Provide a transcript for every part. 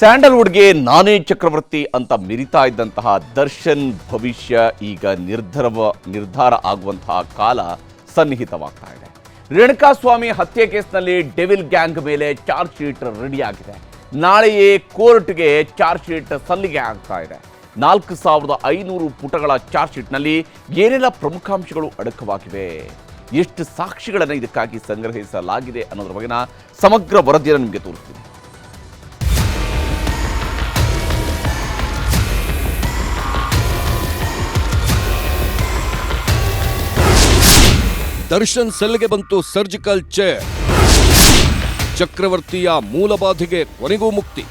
ಸ್ಯಾಂಡಲ್ವುಡ್ಗೆ ನಾನೇ ಚಕ್ರವರ್ತಿ ಅಂತ ಮಿರಿತಾ ಇದ್ದಂತಹ ದರ್ಶನ್ ಭವಿಷ್ಯ ಈಗ ನಿರ್ಧರವ, ನಿರ್ಧಾರ ಆಗುವಂತಹ ಕಾಲ ಸನ್ನಿಹಿತವಾಗ್ತಾ ಇದೆ. ರೇಣುಕಾಸ್ವಾಮಿ ಹತ್ಯೆ ಕೇಸ್ನಲ್ಲಿ ಡೆವಿಲ್ ಗ್ಯಾಂಗ್ ಮೇಲೆ ಚಾರ್ಜ್ ಶೀಟ್ ರೆಡಿ ಆಗಿದೆ. ನಾಳೆಯೇ ಕೋರ್ಟ್ಗೆ ಚಾರ್ಜ್ ಶೀಟ್ ಸಲ್ಲಿಗೆ ಆಗ್ತಾ ಇದೆ. ನಾಲ್ಕು ಸಾವಿರದ ಐನೂರು ಪುಟಗಳ ಚಾರ್ಜ್ ಶೀಟ್ನಲ್ಲಿ ಏನೆಲ್ಲ ಪ್ರಮುಖಾಂಶಗಳು ಅಡಕವಾಗಿವೆ, ಎಷ್ಟು ಸಾಕ್ಷಿಗಳನ್ನು ಇದಕ್ಕಾಗಿ ಸಂಗ್ರಹಿಸಲಾಗಿದೆ ಅನ್ನೋದ್ರ ಬಗೆನ ಸಮಗ್ರ ವರದಿಯನ್ನು ನಿಮಗೆ ತೋರಿಸ್ತೀನಿ. ದರ್ಶನ್ ಸೆಲ್ಗೆ ಬಂತು ಸರ್ಜಿಕಲ್ ಚೇರ್ ಚಕ್ರವರ್ತಿಯ ಮೂಲಬಾಧೆಗೆ ಕೊನೆಗೂ ಮುಕ್ತಿ.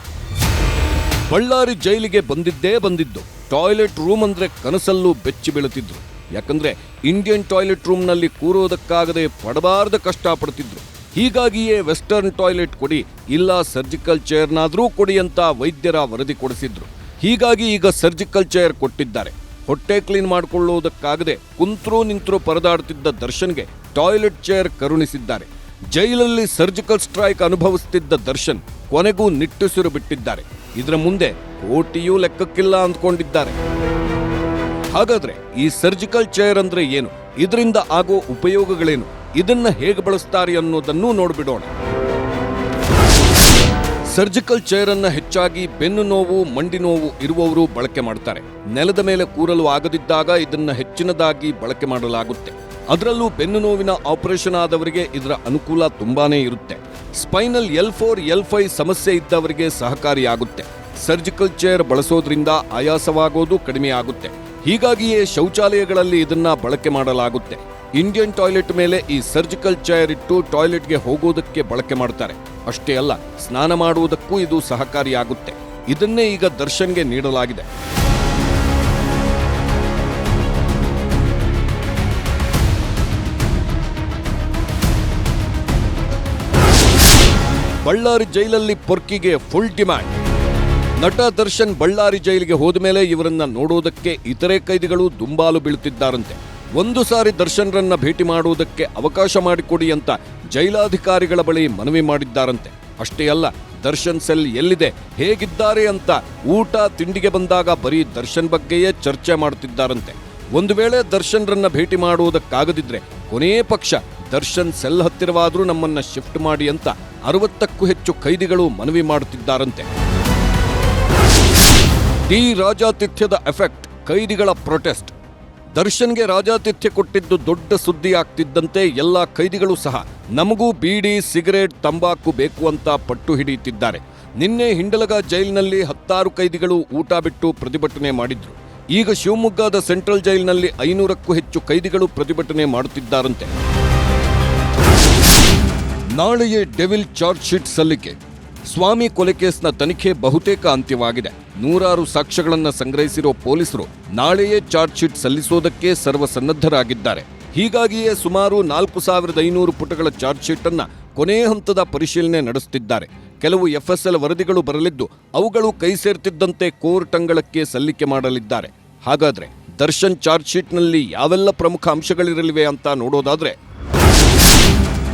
ಬಳ್ಳಾರಿ ಜೈಲಿಗೆ ಬಂದಿದ್ದೇ ಬಂದಿದ್ದು. ಟಾಯ್ಲೆಟ್ ರೂಮ್ ಅಂದ್ರೆ ಕನಸಲ್ಲೂ ಬೆಚ್ಚಿ ಬೀಳುತ್ತಿದ್ರು. ಯಾಕಂದ್ರೆ ಇಂಡಿಯನ್ ಟಾಯ್ಲೆಟ್ ರೂಮ್ನಲ್ಲಿ ಕೂರೋದಕ್ಕಾಗದೆ ಪಡಬಾರ್ದ ಕಷ್ಟ ಪಡ್ತಿದ್ರು ಹೀಗಾಗಿಯೇ ವೆಸ್ಟರ್ನ್ ಟಾಯ್ಲೆಟ್ ಕೊಡಿ, ಇಲ್ಲ ಸರ್ಜಿಕಲ್ ಚೇರ್ನಾದರೂ ಕೊಡಿ ಅಂತ ವೈದ್ಯರ ವರದಿ ಕೊಡಿಸಿದ್ರು. ಹೀಗಾಗಿ ಈಗ ಸರ್ಜಿಕಲ್ ಚೇರ್ ಕೊಟ್ಟಿದ್ದಾರೆ. ಹೊಟ್ಟೆ ಕ್ಲೀನ್ ಮಾಡಿಕೊಳ್ಳುವುದಕ್ಕಾಗದೆ ಕುಂತ್ರೂ ನಿಂತರೂ ಪರದಾಡುತ್ತಿದ್ದ ದರ್ಶನ್ಗೆ ಟಾಯ್ಲೆಟ್ ಚೇರ್ ಕರುಣಿಸಿದ್ದಾರೆ. ಜೈಲಲ್ಲಿ ಸರ್ಜಿಕಲ್ ಸ್ಟ್ರೈಕ್ ಅನುಭವಿಸುತ್ತಿದ್ದ ದರ್ಶನ್ ಕೊನೆಗೂ ನಿಟ್ಟುಸಿರು ಬಿಟ್ಟಿದ್ದಾರೆ. ಇದರ ಮುಂದೆ ಕೋಟಿಯೂ ಲೆಕ್ಕಕ್ಕಿಲ್ಲ ಅಂದ್ಕೊಂಡಿದ್ದಾರೆ. ಹಾಗಾದ್ರೆ ಈ ಸರ್ಜಿಕಲ್ ಚೇರ್ ಅಂದ್ರೆ ಏನು? ಇದರಿಂದ ಆಗೋ ಉಪಯೋಗಗಳೇನು? ಇದನ್ನ ಹೇಗೆ ಬಳಸ್ತಾರೆ ಅನ್ನೋದನ್ನೂ ನೋಡ್ಬಿಡೋಣ. ಸರ್ಜಿಕಲ್ ಚೇರ್ ಅನ್ನ ಹೆಚ್ಚಾಗಿ ಬೆನ್ನು ನೋವು, ಮಂಡಿ ನೋವು ಇರುವವರು ಬಳಕೆ ಮಾಡ್ತಾರೆ. ನೆಲದ ಮೇಲೆ ಕೂರಲು ಆಗದಿದ್ದಾಗ ಇದನ್ನ ಹೆಚ್ಚಿನದಾಗಿ ಬಳಕೆ ಮಾಡಲಾಗುತ್ತೆ. ಅದರಲ್ಲೂ ಬೆನ್ನು ನೋವಿನ ಆಪರೇಷನ್ ಆದವರಿಗೆ ಇದರ ಅನುಕೂಲ ತುಂಬಾನೇ ಇರುತ್ತೆ. Spinal L four, L five ಸಮಸ್ಯೆ ಇದ್ದವರಿಗೆ ಸಹಕಾರಿಯಾಗುತ್ತೆ. ಸರ್ಜಿಕಲ್ ಚೇರ್ ಬಳಸೋದ್ರಿಂದ ಆಯಾಸವಾಗೋದು ಕಡಿಮೆ ಆಗುತ್ತೆ. ಹೀಗಾಗಿಯೇ ಶೌಚಾಲಯಗಳಲ್ಲಿ ಇದನ್ನ ಬಳಕೆ ಮಾಡಲಾಗುತ್ತೆ. ಇಂಡಿಯನ್ ಟಾಯ್ಲೆಟ್ ಮೇಲೆ ಈ ಸರ್ಜಿಕಲ್ ಚೇರ್ ಇಟ್ಟು ಟಾಯ್ಲೆಟ್ಗೆ ಹೋಗೋದಕ್ಕೆ ಬಳಕೆ ಮಾಡ್ತಾರೆ. ಅಷ್ಟೇ ಅಲ್ಲ, ಸ್ನಾನ ಮಾಡುವುದಕ್ಕೂ ಇದು ಸಹಕಾರಿಯಾಗುತ್ತೆ. ಇದನ್ನೇ ಈಗ ದರ್ಶನ್ಗೆ ನೀಡಲಾಗಿದೆ. ಬಳ್ಳಾರಿ ಜೈಲಲ್ಲಿ ಪೊರ್ಕಿಗೆ ಫುಲ್ ಡಿಮ್ಯಾಂಡ್ ನಟ ದರ್ಶನ್ ಬಳ್ಳಾರಿ ಜೈಲಿಗೆ ಹೋದ ಮೇಲೆ ಇವರನ್ನ ನೋಡೋದಕ್ಕೆ ಇತರೆ ಕೈದಿಗಳು ದುಂಬಾಲು ಬೀಳುತ್ತಿದ್ದಾರಂತೆ ಒಂದು ಸಾರಿ ದರ್ಶನ್ರನ್ನ ಭೇಟಿ ಮಾಡುವುದಕ್ಕೆ ಅವಕಾಶ ಮಾಡಿಕೊಡಿ ಅಂತ ಜೈಲಾಧಿಕಾರಿಗಳ ಬಳಿ ಮನವಿ ಮಾಡಿದ್ದಾರಂತೆ. ಅಷ್ಟೇ ಅಲ್ಲ, ದರ್ಶನ್ ಸೆಲ್ ಎಲ್ಲಿದೆ, ಹೇಗಿದ್ದಾರೆ ಅಂತ ಊಟ ತಿಂಡಿಗೆ ಬಂದಾಗ ಬರೀ ದರ್ಶನ್ ಬಗ್ಗೆಯೇ ಚರ್ಚೆ ಮಾಡುತ್ತಿದ್ದಾರಂತೆ ಒಂದು ವೇಳೆ ದರ್ಶನ್ರನ್ನ ಭೇಟಿ ಮಾಡುವುದಕ್ಕಾಗದಿದ್ರೆ ಕೊನೆಯ ಪಕ್ಷ ದರ್ಶನ್ ಸೆಲ್ ಹತ್ತಿರವಾದರೂ ನಮ್ಮನ್ನ ಶಿಫ್ಟ್ ಮಾಡಿ ಅಂತ ಅರವತ್ತಕ್ಕೂ ಹೆಚ್ಚು ಕೈದಿಗಳು ಮನವಿ ಮಾಡುತ್ತಿದ್ದಾರಂತೆ ಡಿ ರಾಜಾತಿಥ್ಯದ ಎಫೆಕ್ಟ್, ಕೈದಿಗಳ ಪ್ರೊಟೆಸ್ಟ್. ದರ್ಶನ್ಗೆ ರಾಜಾತಿಥ್ಯ ಕೊಟ್ಟಿದ್ದು ದೊಡ್ಡ ಸುದ್ದಿ ಆಗ್ತಿದ್ದಂತೆ ಎಲ್ಲ ಕೈದಿಗಳು ಸಹ ನಮಗೂ ಬೀಡಿ, ಸಿಗರೇಟ್, ತಂಬಾಕು ಬೇಕು ಅಂತ ಪಟ್ಟು ಹಿಡಿಯುತ್ತಿದ್ದಾರೆ. ನಿನ್ನೆ ಹಿಂಡಲಗ ಜೈಲಿನಲ್ಲಿ ಹತ್ತಾರು ಕೈದಿಗಳು ಊಟ ಬಿಟ್ಟು ಪ್ರತಿಭಟನೆ ಮಾಡಿದ್ರು. ಈಗ ಶಿವಮೊಗ್ಗದ ಸೆಂಟ್ರಲ್ ಜೈಲಿನಲ್ಲಿ ಐನೂರಕ್ಕೂ ಹೆಚ್ಚು ಕೈದಿಗಳು ಪ್ರತಿಭಟನೆ ಮಾಡುತ್ತಿದ್ದಾರಂತೆ. ನಾಳೆಯೇ ಡೆವಿಲ್ ಚಾರ್ಜ್ ಶೀಟ್ ಸಲ್ಲಿಕೆ. ಸ್ವಾಮಿ ಕೊಲೆ ಕೇಸ್ನ ತನಿಖೆ ಬಹುತೇಕ ಅಂತ್ಯವಾಗಿದೆ. ನೂರಾರು ಸಾಕ್ಷ್ಯಗಳನ್ನು ಸಂಗ್ರಹಿಸಿರೋ ಪೊಲೀಸರು ನಾಳೆಯೇ ಚಾರ್ಜ್ ಶೀಟ್ ಸಲ್ಲಿಸೋದಕ್ಕೆ ಸರ್ವಸನ್ನದ್ಧರಾಗಿದ್ದಾರೆ. ಹೀಗಾಗಿಯೇ ಸುಮಾರು ನಾಲ್ಕು ಸಾವಿರದ ಐನೂರು ಪುಟಗಳ ಚಾರ್ಜ್ ಶೀಟ್ ಅನ್ನ ಕೊನೆಯ ಹಂತದ ಪರಿಶೀಲನೆ ನಡೆಸುತ್ತಿದ್ದಾರೆ. ಕೆಲವು ಎಫ್ಎಸ್ಎಲ್ ವರದಿಗಳು ಬರಲಿದ್ದು, ಅವುಗಳು ಕೈ ಸೇರ್ತಿದ್ದಂತೆ ಕೋರ್ಟ್ ಅಂಗಳಕ್ಕೆ ಸಲ್ಲಿಕೆ ಮಾಡಲಿದ್ದಾರೆ. ಹಾಗಾದ್ರೆ ದರ್ಶನ್ ಚಾರ್ಜ್ ಶೀಟ್ನಲ್ಲಿ ಯಾವೆಲ್ಲ ಪ್ರಮುಖ ಅಂಶಗಳಿರಲಿವೆ ಅಂತ ನೋಡೋದಾದ್ರೆ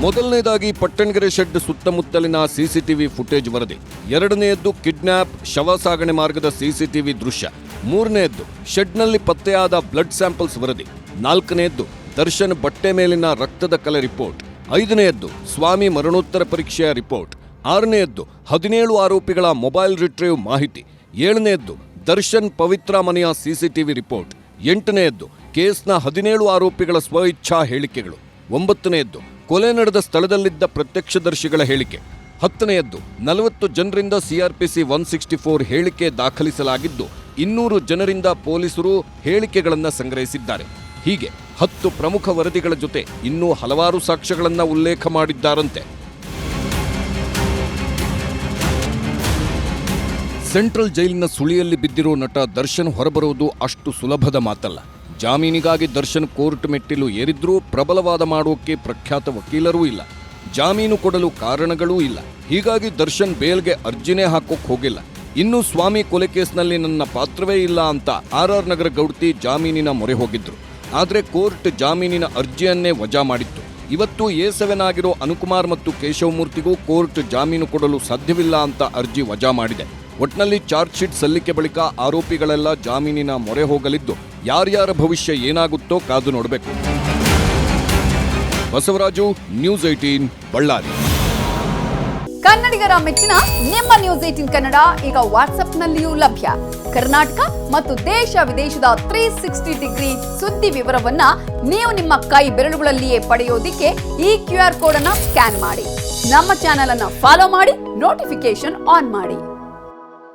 ಮೊದಲನೇದಾಗಿ ಪಟ್ಟಣಗೆರೆ ಶೆಡ್ ಸುತ್ತಮುತ್ತಲಿನ ಸಿಸಿಟಿವಿ ಫುಟೇಜ್ ವರದಿ. ಎರಡನೆಯದ್ದು ಕಿಡ್ನ್ಯಾಪ್ ಶವ ಸಾಗಣೆ ಮಾರ್ಗದ ಸಿಸಿಟಿವಿ ದೃಶ್ಯ. ಮೂರನೆಯದ್ದು ಶೆಡ್ನಲ್ಲಿ ಪತ್ತೆಯಾದ ಬ್ಲಡ್ ಸ್ಯಾಂಪಲ್ಸ್ ವರದಿ. ನಾಲ್ಕನೆಯದ್ದು ದರ್ಶನ್ ಬಟ್ಟೆ ಮೇಲಿನ ರಕ್ತದ ಕಲೆ ರಿಪೋರ್ಟ್. ಐದನೆಯದ್ದು ಸ್ವಾಮಿ ಮರಣೋತ್ತರ ಪರೀಕ್ಷೆಯ ರಿಪೋರ್ಟ್. ಆರನೆಯದ್ದು ಹದಿನೇಳು ಆರೋಪಿಗಳ ಮೊಬೈಲ್ ರಿಟ್ರೀವ್ ಮಾಹಿತಿ. ಏಳನೆಯದ್ದು ದರ್ಶನ್ ಪವಿತ್ರ ಮನೆಯ ಸಿಸಿಟಿವಿ ರಿಪೋರ್ಟ್. ಎಂಟನೆಯದ್ದು ಕೇಸ್ನ ಹದಿನೇಳು ಆರೋಪಿಗಳ ಸ್ವಇಚ್ಛಾ ಹೇಳಿಕೆಗಳು. ಒಂಬತ್ತನೆಯದ್ದು ಕೊಲೆ ನಡೆದ ಸ್ಥಳದಲ್ಲಿದ್ದ ಪ್ರತ್ಯಕ್ಷದರ್ಶಿಗಳ ಹೇಳಿಕೆ. ಹತ್ತನೆಯದ್ದು, ನಲವತ್ತು ಜನರಿಂದ ಸಿಆರ್ಪಿಸಿ ಒನ್ ಸಿಕ್ಸ್ಟಿ ಫೋರ್ ಹೇಳಿಕೆ ದಾಖಲಿಸಲಾಗಿದ್ದು, ಇನ್ನೂರು ಜನರಿಂದ ಪೊಲೀಸರು ಹೇಳಿಕೆಗಳನ್ನು ಸಂಗ್ರಹಿಸಿದ್ದಾರೆ. ಹೀಗೆ ಹತ್ತು ಪ್ರಮುಖ ವರದಿಗಳ ಜೊತೆ ಇನ್ನೂ ಹಲವಾರು ಸಾಕ್ಷ್ಯಗಳನ್ನು ಉಲ್ಲೇಖ ಮಾಡಿದ್ದಾರಂತೆ. ಸೆಂಟ್ರಲ್ ಜೈಲಿನ ಸುಳಿಯಲ್ಲಿ ಬಿದ್ದಿರೋ ನಟ ದರ್ಶನ್ ಹೊರಬರುವುದು ಅಷ್ಟು ಸುಲಭದ ಮಾತಲ್ಲ. ಜಾಮೀನಿಗಾಗಿ ದರ್ಶನ್ ಕೋರ್ಟ್ ಮೆಟ್ಟಿಲು ಏರಿದ್ರೂ ಪ್ರಬಲವಾದ ಮಾಡೋಕೆ ಪ್ರಖ್ಯಾತ ವಕೀಲರೂ ಇಲ್ಲ. ಜಾಮೀನು ಕೊಡಲು ಕಾರಣಗಳೂ ಇಲ್ಲ. ಹೀಗಾಗಿ ದರ್ಶನ್ ಬೇಲ್ಗೆ ಅರ್ಜಿನೇ ಹಾಕೋಕ್ ಹೋಗಿಲ್ಲ. ಇನ್ನು ಸ್ವಾಮಿ ಕೊಲೆ ಕೇಸ್ನಲ್ಲಿ ನನ್ನ ಪಾತ್ರವೇ ಇಲ್ಲ ಅಂತ ಆರ್ ಆರ್ ನಗರ ಗೌಡ್ತಿ ಜಾಮೀನಿನ ಮೊರೆ ಹೋಗಿದ್ರು. ಆದ್ರೆ ಕೋರ್ಟ್ ಜಾಮೀನಿನ ಅರ್ಜಿಯನ್ನೇ ವಜಾ ಮಾಡಿತ್ತು. ಇವತ್ತು ಎ ಸೆವೆನ್ ಆಗಿರೋ ಅನುಕುಮಾರ್ ಮತ್ತು ಕೇಶವಮೂರ್ತಿಗೂ ಕೋರ್ಟ್ ಜಾಮೀನು ಕೊಡಲು ಸಾಧ್ಯವಿಲ್ಲ ಅಂತ ಅರ್ಜಿ ವಜಾ ಮಾಡಿದೆ. ಒಟ್ನಲ್ಲಿ ಚಾರ್ಜ್ ಶೀಟ್ ಸಲ್ಲಿಕೆ ಬಳಿಕ ಆರೋಪಿಗಳೆಲ್ಲ ಜಾಮೀನಿನ ಮೊರೆ ಹೋಗಲಿದ್ದು ಯಾರ್ಯಾರ ಭವಿಷ್ಯ ಏನಾಗುತ್ತೋ ಕಾದು ನೋಡಬೇಕು. Basavaraju news eighteen Ballari. ಕನ್ನಡಿಗರ ಮೆಚ್ಚಿನ ನಿಮ್ಮ ನ್ಯೂಸ್ ಏಟೀನ್ ಕನ್ನಡ ಈಗ ವಾಟ್ಸ್ಆಪ್ನಲ್ಲಿಯೂ ಲಭ್ಯ. ಕರ್ನಾಟಕ ಮತ್ತು ದೇಶ ವಿದೇಶದ ತ್ರೀ ಸಿಕ್ಸ್ಟಿ ಡಿಗ್ರಿ ಸುದ್ದಿ ವಿವರವನ್ನ ನೀವು ನಿಮ್ಮ ಕೈ ಬೆರಳುಗಳಲ್ಲಿಯೇ ಪಡೆಯೋದಿಕ್ಕೆ ಈ ಕ್ಯೂ ಆರ್ ಕೋಡ್ ಅನ್ನ ಸ್ಕ್ಯಾನ್ ಮಾಡಿ. ನಮ್ಮ ಚಾನೆಲ್ ಅನ್ನ ಫಾಲೋ ಮಾಡಿ ನೋಟಿಫಿಕೇಶನ್ ಆನ್ ಮಾಡಿ.